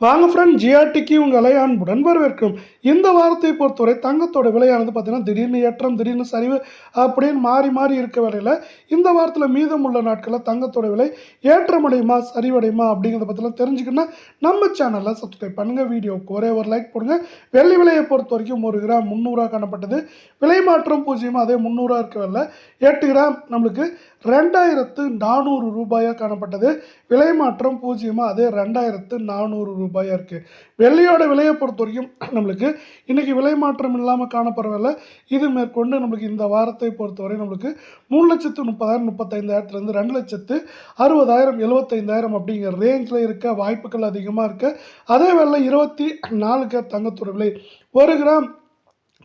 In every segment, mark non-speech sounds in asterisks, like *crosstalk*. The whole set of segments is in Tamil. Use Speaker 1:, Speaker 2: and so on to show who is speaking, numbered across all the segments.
Speaker 1: வாங்க ஃப்ரெண்ட் ஜிஆர்டிக்கு உங்களை அன்புடன் வரவேற்கும். இந்த வாரத்தை பொறுத்தவரை தங்கத்தோட விலையானது பார்த்தீங்கன்னா திடீர்னு ஏற்றம் திடீர்னு சரிவு அப்படின்னு மாறி மாறி இருக்க வேலையில் இந்த வாரத்தில் மீதம் உள்ள நாட்களில் தங்கத்தோட விலை ஏற்றமடையுமா சரிவடையுமா அப்படிங்கிறத பற்றிலாம் தெரிஞ்சுக்கணும்னா நம்ம சேனலில் சப்ஸ்கிரைப் பண்ணுங்கள் வீடியோவுக்கு ஒரே ஒரு லைக் போடுங்க. வெள்ளி விலையை பொறுத்த வரைக்கும் ஒரு கிராம் முந்நூறுரூவா காணப்பட்டது. விலை மாற்றம் பூஜ்ஜியமாக அதே முந்நூறுரூவா இருக்க வேலை எட்டு கிராம் நம்மளுக்கு ரெண்டாயிரத்து நானூறு ரூபாயாக காணப்பட்டது. விலை மாற்றம் பூஜ்ஜியமாக அதே ரெண்டாயிரத்து நானூறு ரூபாயாக இருக்குது வெள்ளியோட விலையை பொறுத்த வரைக்கும் *clears throat* நம்மளுக்கு இன்றைக்கி விலை மாற்றம் இல்லாமல் காணப்படவில்லை. இது மேற்கொண்டு நம்மளுக்கு இந்த வாரத்தை பொறுத்தவரை நம்மளுக்கு மூணு லட்சத்து முப்பதாயிரம் முப்பத்தைந்தாயிரத்துலேருந்து ரெண்டு லட்சத்து அறுபதாயிரம் எழுபத்தைந்தாயிரம் அப்படிங்கிற ரேஞ்சில் இருக்க வாய்ப்புகள் அதிகமாக இருக்குது அதே வேளை இருபத்தி நாலுக்கு தங்கத்தோட விலை ஒரு கிராம்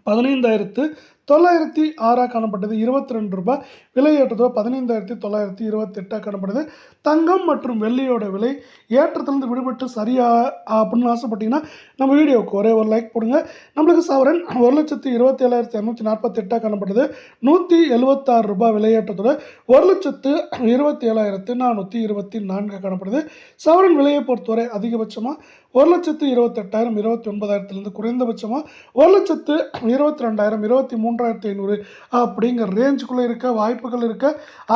Speaker 1: பதினைந்தாயிரத்து தொள்ளாயிரத்தி ஆறாக காணப்பட்டது இருபத்தி ரெண்டு ரூபாய் விலை ஏற்றத்தில் பதினைந்தாயிரத்தி தொள்ளாயிரத்தி இருபத்தெட்டாக காணப்படுது. தங்கம் மற்றும் வெள்ளியோட விலை ஏற்றத்திலிருந்து விடுபட்டு சரியா அப்படின்னு ஆசைப்பட்டீங்கன்னா நம்ம வீடியோவுக்கு ஒரே ஒரு லைக் போடுங்க. நம்மளுக்கு சவரன் ஒரு லட்சத்தி இருபத்தி ஏழாயிரத்தி இரநூத்தி நாற்பத்தெட்டாக காணப்படுது. நூற்றி எழுபத்தாறு ரூபாய் விலையேற்றத்தோட ஒரு லட்சத்து இருபத்தி ஏழாயிரத்து நானூற்றி இருபத்தி நான்காக காணப்படுது. சவரன் விலையை பொறுத்தவரை அதிகபட்சமாக ஒரு லட்சத்து இருபத்தெட்டாயிரம் இருபத்தி ஒன்பதாயிரத்துலேருந்து குறைந்தபட்சமாக ஒரு லட்சத்து இருபத்தி ரெண்டாயிரம் இருபத்தி மூணு மூன்றாயிரத்தி ஐநூறு அப்படிங்கிற ரேஞ்சுக்குள்ளே இருக்க வாய்ப்புகள் இருக்க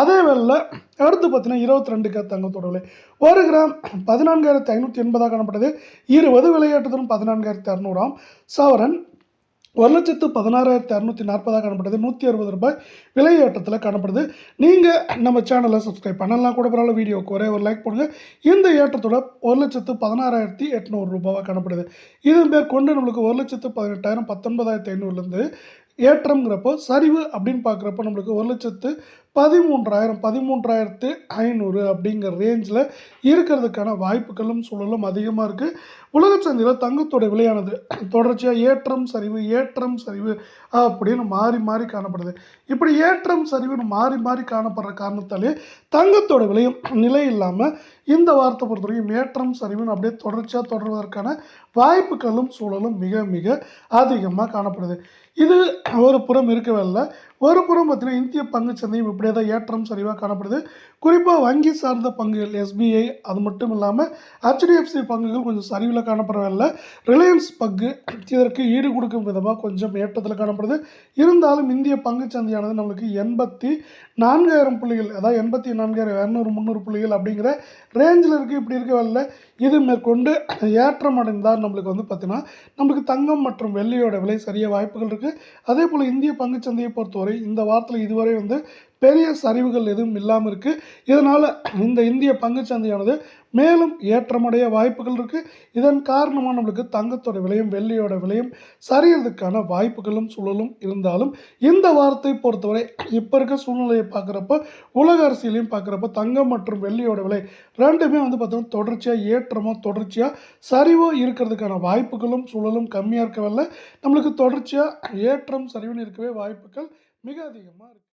Speaker 1: அதே வேளில் அடுத்து பார்த்தீங்கன்னா இருபத்தி ரெண்டுக்கு தங்கத்தோட விலை ஒரு கிராம் பதினான்காயிரத்தி ஐநூற்றி எண்பதாக காணப்படுது இருபது விலையேற்றத்திலும் பதினான்காயிரத்தி அறநூறாம். சவரன் ஒரு லட்சத்து பதினாறாயிரத்தி அறநூற்றி நாற்பதாக காணப்படுது நூற்றி அறுபது ரூபாய் விலையேற்றத்தில் காணப்படுது. நீங்கள் நம்ம சேனலை சப்ஸ்கிரைப் பண்ணலாம் கூட பரவாயில்ல வீடியோக்கு ஒரே ஒரு லைக் பண்ணுங்கள் இந்த ஏற்றத்தோட ஒரு லட்சத்து பதினாறாயிரத்தி எட்நூறு ரூபாவாக காணப்படுது. இது மேற்கொண்டு நம்மளுக்கு ஒரு லட்சத்து பதினெட்டாயிரம் பத்தொன்பதாயிரத்தி ஐநூறுலேருந்து ஏற்றம்ங்கிறப்போ சரிவு அப்படின்னு பார்க்குறப்போ நம்மளுக்கு ஒரு லட்சத்து பதிமூன்றாயிரம் பதிமூன்றாயிரத்து ஐநூறு அப்படிங்கிற ரேஞ்சில் இருக்கிறதுக்கான வாய்ப்புகளும் சூழலும் அதிகமாக இருக்குது உலக சந்தையில் தங்கத்தோட விலையானது *clears throat* தொடர்ச்சியாக ஏற்றம் சரிவு ஏற்றம் சரிவு அப்படின்னு மாறி மாறி காணப்படுது. இப்படி ஏற்றம் சரிவுன்னு மாறி மாறி காணப்படுற காரணத்தாலே தங்கத்தோட விலையும் நிலை இல்லாமல் இந்த வாரத்தை பொறுத்த வரைக்கும் ஏற்றம் சரிவுன்னு அப்படியே தொடர்ச்சியாக தொடர்வதற்கான வாய்ப்புகளும் சூழலும் மிக மிக அதிகமாக காணப்படுது. இது ஒரு புறம் இருக்கவே இல்லை. ஒரு புறம் பார்த்தீங்கன்னா இந்திய பங்குச் சந்தையும் இப்படியே தான் ஏற்றம் சரிவாக காணப்படுது. குறிப்பாக வங்கி சார்ந்த பங்குகள் எஸ்பிஐ அது மட்டும் இல்லாமல் ஹெச்டிஎஃப்சி பங்குகள் கொஞ்சம் சரிவில் காணப்படவில்லை. ரிலையன்ஸ் பங்கு இதற்கு ஈடு கொடுக்கும் விதமாக கொஞ்சம் ஏற்றத்தில் காணப்படுது. இருந்தாலும் இந்திய பங்குச் சந்தையானது நம்மளுக்கு எண்பத்தி நான்காயிரம் புள்ளிகள் அதாவது எண்பத்தி நான்காயிரம் இரநூறு முந்நூறு புள்ளிகள் அப்படிங்கிற ரேஞ்சில் இருக்குது இப்படி இருக்கவில்லை இது மேற்கொண்டு ஏற்றம் அடைந்தால் நம்மளுக்கு வந்து பார்த்திங்கன்னா நம்மளுக்கு தங்கம் மற்றும் வெள்ளியோட விலை சரிய வாய்ப்புகள் இருக்குது அதே போல் இந்திய பங்கு சந்தையை வரை இந்த வாரத்தில் இதுவரை வந்து பெரிய சரிவுகள் எதுவும் இல்லாமல் இருக்குது இதனால் இந்த இந்திய பங்குச்சந்தையானது மேலும் ஏற்றமடைய வாய்ப்புகள் இருக்குது இதன் காரணமாக நம்மளுக்கு தங்கத்தோட விலையும் வெள்ளியோட விலையும் சரியறதுக்கான வாய்ப்புகளும் சூழலும் இருந்தாலும் இந்த வாரத்தை பொறுத்தவரை இப்போ இருக்க சூழ்நிலையை பார்க்குறப்ப உலக அரசியலையும் பார்க்குறப்ப தங்கம் மற்றும் வெள்ளியோட விலை ரெண்டுமே வந்து பார்த்தோம்னா தொடர்ச்சியாக ஏற்றமோ தொடர்ச்சியாக சரிவோ இருக்கிறதுக்கான வாய்ப்புகளும் சூழலும் கம்மியாக இருக்கவில்லை நம்மளுக்கு தொடர்ச்சியாக ஏற்றம் சரிவுன்னு இருக்கவே வாய்ப்புகள் மிக அதிகமாக இருக்குது